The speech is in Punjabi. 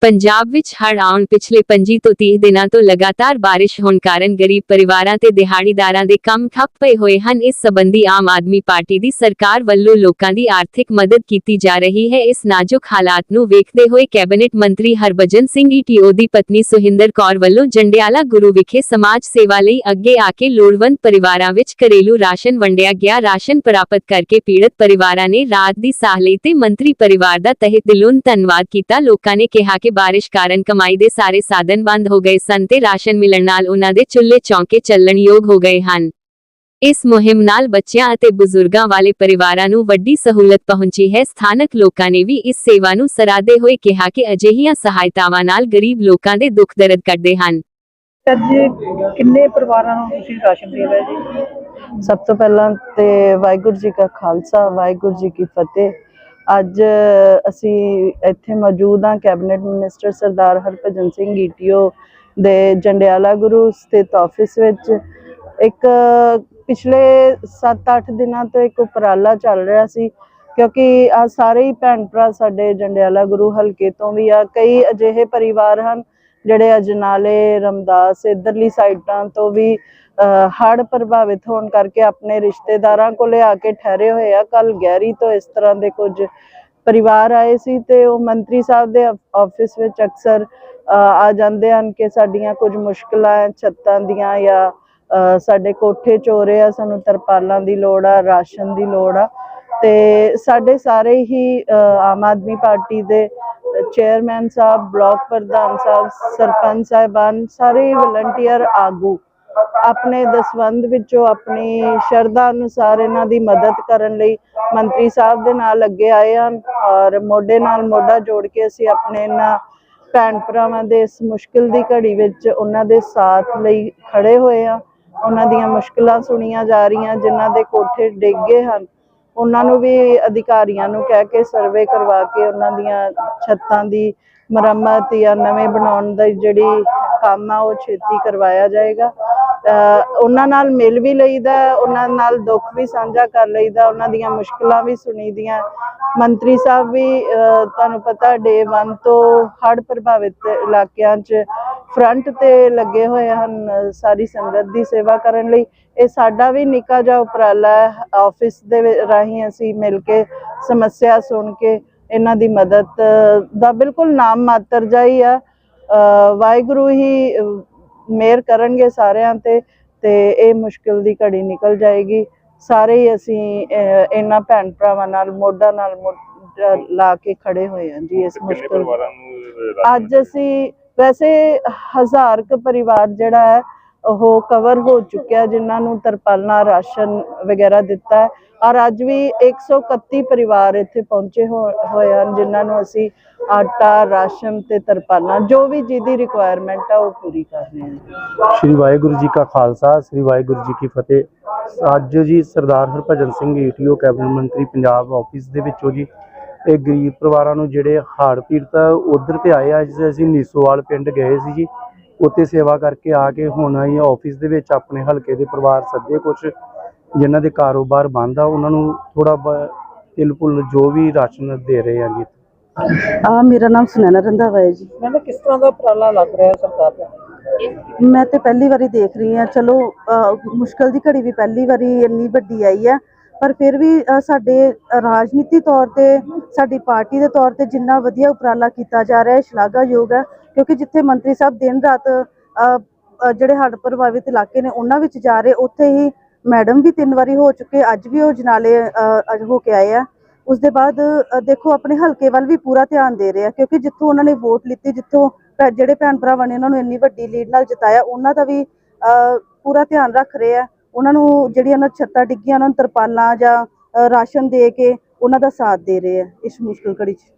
ਪੰਜਾਬ ਵਿੱਚ ਹੜ੍ਹ ਆਉਣ ਪਿਛਲੇ 25 ਤੋਂ 30 ਦਿਨਾਂ ਤੋਂ ਲਗਾਤਾਰ ਬਾਰਿਸ਼ ਹੋਣ ਕਾਰਨ ਗਰੀਬ ਪਰਿਵਾਰਾਂ ਤੇ ਦਿਹਾੜੀਦਾਰਾਂ ਦੇ ਕੰਮ ਠੱਪ ਪਏ ਹੋਏ ਹਨ। ਇਸ ਸਬੰਧੀ ਆਮ ਆਦਮੀ ਪਾਰਟੀ ਦੀ ਸਰਕਾਰ ਵੱਲੋਂ ਲੋਕਾਂ ਦੀ ਆਰਥਿਕ ਮਦਦ ਕੀਤੀ ਜਾ ਰਹੀ ਹੈ। ਇਸ ਨਾਜ਼ੁਕ ਹਾਲਾਤ ਨੂੰ ਵੇਖਦੇ ਹੋਏ ਕੈਬਨਿਟ ਮੰਤਰੀ ਹਰਭਜਨ ਸਿੰਘ ਈਟੀਓ ਦੀ ਪਤਨੀ ਸੁਹਿੰਦਰ ਕੌਰ ਵੱਲੋਂ ਜੰਡਿਆਲਾ ਗੁਰੂ ਵਿਖੇ ਸਮਾਜ ਸੇਵਾ ਲਈ ਅੱਗੇ ਆ ਕੇ ਲੋੜਵੰਦ ਪਰਿਵਾਰਾਂ ਵਿੱਚ ਘਰੇਲੂ ਰਾਸ਼ਨ ਵੰਡਿਆ ਗਿਆ। ਰਾਸ਼ਨ ਪ੍ਰਾਪਤ ਕਰਕੇ ਪੀੜਤ ਪਰਿਵਾਰਾਂ ਨੇ ਰਾਤ ਦੀ ਸਾਹ ਲਈ ਤੇ ਮੰਤਰੀ ਪਰਿਵਾਰ ਦਾ ਤਹਿ ਦਿਲੋਂ ਧੰਨਵਾਦ ਕੀਤਾ। ਲੋਕਾਂ ਨੇ ਕਿਹਾ ਕਿ ਬਾਰਿਸ਼ ਕਾਰਨ ਕਮਾਈ ਦੇ ਸਾਰੇ ਸਾਧਨ ਬੰਦ ਹੋ ਗਏ ਸਨ ਤੇ ਰਾਸ਼ਨ ਮਿਲਣ ਨਾਲ ਉਹਨਾਂ ਦੇ ਚੁੱਲ੍ਹੇ ਚੌਂਕੇ ਚੱਲਣ ਯੋਗ ਹੋ ਗਏ ਹਨ। ਇਸ ਮੁਹਿੰਮ ਨਾਲ ਬੱਚਿਆਂ ਅਤੇ ਬਜ਼ੁਰਗਾਂ ਵਾਲੇ ਪਰਿਵਾਰਾਂ ਨੂੰ ਵੱਡੀ ਸਹੂਲਤ ਪਹੁੰਚੀ ਹੈ। ਸਥਾਨਕ ਲੋਕਾਂ ਨੇ ਵੀ ਇਸ ਸੇਵਾ ਨੂੰ ਸਰਾਹਦੇ ਹੋਏ ਕਿਹਾ ਕਿ ਅਜਿਹੀਆਂ ਸਹਾਇਤਾਵਾਂ ਨਾਲ ਗਰੀਬ ਲੋਕਾਂ ਦੇ ਦੁੱਖ ਦਰਦ ਕੱਟਦੇ ਹਨ। ਅੱਜ ਕਿੰਨੇ ਪਰਿਵਾਰਾਂ ਨੂੰ ਤੁਸੀਂ ਰਾਸ਼ਨ ਦੇ ਰਹੇ ਜੀ? ਸਭ ਤੋਂ ਪਹਿਲਾਂ ਤੇ ਵਾਹਿਗੁਰੂ ਜੀ ਕਾ ਖਾਲਸਾ ਵਾਹਿਗੁਰੂ ਜੀ ਕੀ ਫਤਿਹ। ਅੱਜ ਅਸੀਂ ਇੱਥੇ ਮੌਜੂਦ ਹਾਂ cabinet minister Sardar Harbhajan Singh ETO ਦੇ ਜੰਡਿਆਲਾ ਗੁਰੂ ਸਥਿਤ ਆਫਿਸ ਵਿੱਚ। ਇੱਕ ਪਿਛਲੇ 7-8 ਦਿਨਾਂ ਤੋਂ ਇੱਕ ਉਪਰਾਲਾ ਚੱਲ ਰਿਹਾ ਸੀ, ਕਿਉਂਕਿ ਆ ਸਾਰੇ ਹੀ ਭੈਣ ਭਰਾ ਸਾਡੇ ਜੰਡਿਆਲਾ ਗੁਰੂ ਹਲਕੇ ਤੋਂ ਵੀ ਆ। ਕਈ ਅਜਿਹੇ ਪਰਿਵਾਰ ਹਨ ਜਿਹੜੇ ਅਜਨਾਲੇ ਰਮਦਾਸ ਇਧਰਲੀ ਸਾਈਡਾਂ ਤੋਂ ਵੀ ਹੜ੍ਹ ਪ੍ਰਭਾਵਿਤ ਹੋਣ ਕਰਕੇ ਆਪਣੇ ਰਿਸ਼ਤੇਦਾਰਾਂ ਕੋਲੇ ਆ ਕੇ ਠਹਿਰੇ ਹੋਏ ਆ। ਕੱਲ ਗਹਿਰੀ ਤੋਂ ਇਸ ਤਰ੍ਹਾਂ ਦੇ ਕੁਝ ਪਰਿਵਾਰ ਆਏ ਸੀ ਤੇ ਉਹ ਮੰਤਰੀ ਸਾਹਿਬ ਦੇ ਆਫਿਸ ਵਿੱਚ ਅਕਸਰ ਆ ਜਾਂਦੇ ਹਨ ਕਿ ਸਾਡੀਆਂ ਕੁਝ ਮੁਸ਼ਕਲਾਂ ਛੱਤਾਂ ਦੀਆਂ ਜਾਂ ਸਾਡੇ ਕੋਠੇ ਚੋਰੇ ਆ ਸਾਨੂੰ ਤਰਪਾਲਾਂ ਦੀ ਲੋੜ ਆ ਰਾਸ਼ਨ ਦੀ ਲੋੜ ਆ। ਤੇ ਸਾਡੇ ਸਾਰੇ ਹੀ ਅ, ਆਮ ਆਦਮੀ ਪਾਰਟੀ ਦੇ ਚੇਅਰਮੈਨ ਸਾਹਿਬ, ਬਲਾਕ ਪ੍ਰਧਾਨ ਸਾਹਿਬ, ਸਰਪੰਚ ਸਾਹਿਬਾਨ, ਸਾਰੇ ਵਲੰਟੀਅਰ ਆਗੂ ਆਪਣੇ ਦਸਵੰਦ ਵਿੱਚੋਂ ਆਪਣੀ ਸ਼ਰਧਾ ਅਨੁਸਾਰ ਇਹਨਾਂ ਦੀ ਮਦਦ ਕਰਨ ਲਈ ਮੰਤਰੀ ਸਾਹਿਬ ਦੇ ਨਾਲ ਅੱਗੇ ਆਏ ਹਨ ਔਰ ਮੋਢੇ ਨਾਲ ਮੋਢਾ ਜੋੜ ਕੇ ਅਸੀਂ ਆਪਣੇ ਇਹਨਾਂ ਭੈਣ ਭਰਾਵਾਂ ਦੇ ਇਸ ਮੁਸ਼ਕਿਲ ਦੀ ਘੜੀ ਵਿੱਚ ਉਹਨਾਂ ਦੇ ਸਾਥ ਲਈ ਖੜੇ ਹੋਏ ਆ ਉਹਨਾਂ ਦੀਆਂ ਮੁਸ਼ਕਲਾਂ ਸੁਣੀਆਂ ਜਾ ਰਹੀਆਂ, ਜਿਨ੍ਹਾਂ ਦੇ ਕੋਠੇ ਡਿੱਗ ਗਏ ਹਨ। ਉਹਨਾਂ ਨੂੰ ਵੀ ਅਧਿਕਾਰੀਆਂ ਨੂੰ ਕਹਿ ਕੇ ਸਰਵੇ ਕਰਵਾ ਕੇ ਉਹਨਾਂ ਦੀਆਂ ਛੱਤਾਂ ਦੀ ਮੁਰੰਮਤ ਜਾਂ ਨਵੇਂ ਬਣਾਉਣ ਦਾ ਜਿਹੜੀ ਕੰਮ ਆ ਉਹ ਛੇਤੀ ਕਰਵਾਇਆ ਜਾਏਗਾ। ਅਹ ਉਹਨਾਂ ਨਾਲ ਮਿਲ ਵੀ ਲਈਦਾ, ਉਹਨਾਂ ਨਾਲ ਦੁੱਖ ਵੀ ਸਾਂਝਾ ਕਰ ਲਈਦਾ, ਉਹਨਾਂ ਦੀਆਂ ਮੁਸ਼ਕਲਾਂ ਵੀ ਸੁਣੀਦੀਆਂ। ਮੰਤਰੀ ਸਾਹਿਬ ਵੀ, ਅਹ ਤੁਹਾਨੂੰ ਪਤਾ ਡੇ 1 ਤੋਂ ਹੜ੍ਹ ਪ੍ਰਭਾਵਿਤ ਇਲਾਕਿਆਂ 'ਚ ਫਰੰਟ ਤੇ ਲੱਗੇ ਹੋਏ ਹਨ ਸਾਰੀ ਸੰਗਤ ਦੀ ਸੇਵਾ ਕਰਨ ਲਈ। ਇਹ ਸਾਡਾ ਵੀ ਨਿੱਕਾ ਜਿਹਾ ਉਪਰਾਲਾ ਹੈ। ਆਫਿਸ ਦੇ ਰਾਹੀਂ ਅਸੀਂ ਮਿਲ ਕੇ ਸਮੱਸਿਆ ਸੁਣ ਕੇ ਇਹਨਾਂ ਦੀ ਮਦਦ ਦਾ ਬਿਲਕੁਲ ਨਾਮ ਮਾਤਰ ਜਾਈ ਆ। ਵਾਹਿਗੁਰੂ ਹੀ ਮਿਹਰ ਕਰਨਗੇ ਸਾਰਿਆਂ ਤੇ ਤੇ ਇਹ ਮੁਸ਼ਕਿਲ ਦੀ ਘੜੀ ਨਿਕਲ ਜਾਏਗੀ। ਸਾਰੇ ਹੀ ਅਸੀਂ ਇਹਨਾਂ ਭੈਣ ਭਰਾਵਾਂ ਨਾਲ ਮੋਢਾ ਨਾਲ ਲਾ ਕੇ ਖੜੇ ਹੋਏ ਹਾਂ ਜੀ ਇਸ ਮੁਸ਼ਕਿਲ ਅੱਜ ਅਸੀਂ ਵੈਸੇ ਹਜ਼ਾਰ ਕ ਪਰਿਵਾਰ ਜਿਹੜਾ ਹੈ, ਉਹ ਕਵਰ ਹੋ ਚੁੱਕਿਆ, ਜਿਨ੍ਹਾਂ ਨੂੰ ਤਰਪਾਲਾਂ, ਰਾਸ਼ਨ ਵਗੈਰਾ ਦਿੱਤਾ ਹੈ। ਔਰ ਅੱਜ ਵੀ 131 ਪਰਿਵਾਰ ਇੱਥੇ ਪਹੁੰਚੇ ਹੋਏ ਹਨ, ਜਿਨ੍ਹਾਂ ਨੂੰ ਅਸੀਂ ਆਟਾ, ਰਾਸ਼ਨ ਤੇ ਤਰਪਾਲਾਂ, ਜੋ ਵੀ ਜਿਹਦੀ ਰਿਕੁਆਇਰਮੈਂਟ ਆ, ਉਹ ਪੂਰੀ ਕਰ ਰਹੇ ਹਾਂ। ਸ਼੍ਰੀ ਵਾਹਿਗੁਰੂ ਜੀ ਕਾ ਖਾਲਸਾ, ਸ੍ਰੀ ਵਾਹਿਗੁਰੂ ਜੀ ਕੀ ਫਤਿਹ। ਅੱਜ ਜੀ ਸਰਦਾਰ ਹਰਭਜਨ ਸਿੰਘ ਈਟੀਓ ਕੈਬਨਿਟ ਮੰਤਰੀ ਪੰਜਾਬ ਆਫਿਸ ਦੇ ਵਿੱਚੋਂ ਜੀ ਇਹ ਗਰੀਬ ਪਰਿਵਾਰਾਂ ਨੂੰ ਜਿਹੜੇ ਹੜ੍ਹ ਪੀੜਤ ਉਧਰ ਤੇ ਆਏ ਆ। ਅੱਜ ਅਸੀਂ ਨੀਸੋਵਾਲ ਪਿੰਡ ਗਏ ਸੀ ਜੀ। ਉੱਥੇ ਸੇਵਾ ਕਰਕੇ ਆ ਕੇ ਹੁਣ ਅਸੀਂ ਆਫਿਸ ਦੇ ਵਿੱਚ ਆਪਣੇ ਹਲਕੇ ਦੇ ਪਰਿਵਾਰ ਸੱਦੇ ਕੁਝ ਜਿਨ੍ਹਾਂ ਦੇ ਕਾਰੋਬਾਰ ਬੰਦ ਆ ਉਹਨਾਂ ਨੂੰ ਥੋੜਾ ਤਿਲ ਪੁੱਲ ਜੋ ਵੀ ਰਾਸ਼ਨ ਦੇ ਰਹੇ ਆ ਜੀ। ਆ ਮੇਰਾ ਨਾਮ ਸੁਨੈਨਾ ਰੰਧਾਵਾ ਹੈ ਜੀ। ਮੈਂ ਕਿਹਾ ਕਿਸ ਤਰ੍ਹਾਂ ਦਾ ਉਪਰਾਲਾ ਲੱਗ ਰਿਹਾ ਸਰਕਾਰ ਦਾ? ਮੈਂ ਤੇ ਪਹਿਲੀ ਵਾਰੀ ਦੇਖ ਰਹੀ ਹਾਂ। ਚਲੋ ਮੁਸ਼ਕਲ ਦੀ ਘੜੀ ਵੀ ਪਹਿਲੀ ਵਾਰੀ ਇੰਨੀ ਵੱਡੀ ਆਈ ਹੈ ਪਰ ਫਿਰ ਵੀ ਸਾਡੇ ਰਾਜਨੀਤੀ ਤੌਰ ਤੇ ਸਾਡੀ ਪਾਰਟੀ ਦੇ ਤੌਰ ਤੇ ਜਿੰਨਾ ਵਧੀਆ ਉਪਰਾਲਾ ਕੀਤਾ ਜਾ ਰਿਹਾ ਹੈ ਸ਼ਲਾਘਾਯੋਗ ਹੈ। ਕਿਉਂਕਿ ਜਿੱਥੇ ਮੰਤਰੀ ਸਾਹਿਬ ਦਿਨ ਰਾਤ ਜਿਹੜੇ ਹੜ੍ਹ ਪ੍ਰਭਾਵਿਤ ਇਲਾਕੇ ਨੇ ਉਹਨਾਂ ਵਿੱਚ ਜਾ ਰਹੇ ਉੱਥੇ ਹੀ ਮੈਡਮ ਵੀ ਤਿੰਨ ਵਾਰੀ ਹੋ ਚੁੱਕੇ ਅੱਜ ਵੀ ਉਹ ਜਨਾਲੇ ਅੱਜ ਹੋ ਕੇ ਆਏ ਆ। ਉਸ ਦੇ ਬਾਅਦ ਦੇਖੋ ਆਪਣੇ ਹਲਕੇ ਵੱਲ ਵੀ ਪੂਰਾ ਧਿਆਨ ਦੇ ਰਹੇ ਆ ਕਿਉਂਕਿ ਜਿੱਥੋਂ ਉਹਨਾਂ ਨੇ ਵੋਟ ਲਿੱਤੀ ਜਿੱਥੋਂ ਜਿਹੜੇ ਭੈਣ ਭਰਾਵਾਂ ਨੇ ਉਹਨਾਂ ਨੂੰ ਇੰਨੀ ਵੱਡੀ ਲੀਡ ਨਾਲ ਜਿਤਾਇਆ ਉਹਨਾਂ ਦਾ ਵੀ ਅ, ਪੂਰਾ ਧਿਆਨ ਰੱਖ ਰਹੇ ਆ। ਉਹਨਾਂ ਨੂੰ ਜਿਹੜੀਆਂ ਉਹਨਾਂ ਛੱਤਾਂ ਡਿੱਗੀਆਂ, ਉਹਨਾਂ ਨੂੰ ਤਰਪਾਲਾਂ ਜਾਂ ਰਾਸ਼ਨ ਦੇ ਕੇ ਉਹਨਾਂ ਦਾ ਸਾਥ ਦੇ ਰਹੇ ਆ ਇਸ ਮੁਸ਼ਕਲ ਘੜੀ 'ਚ।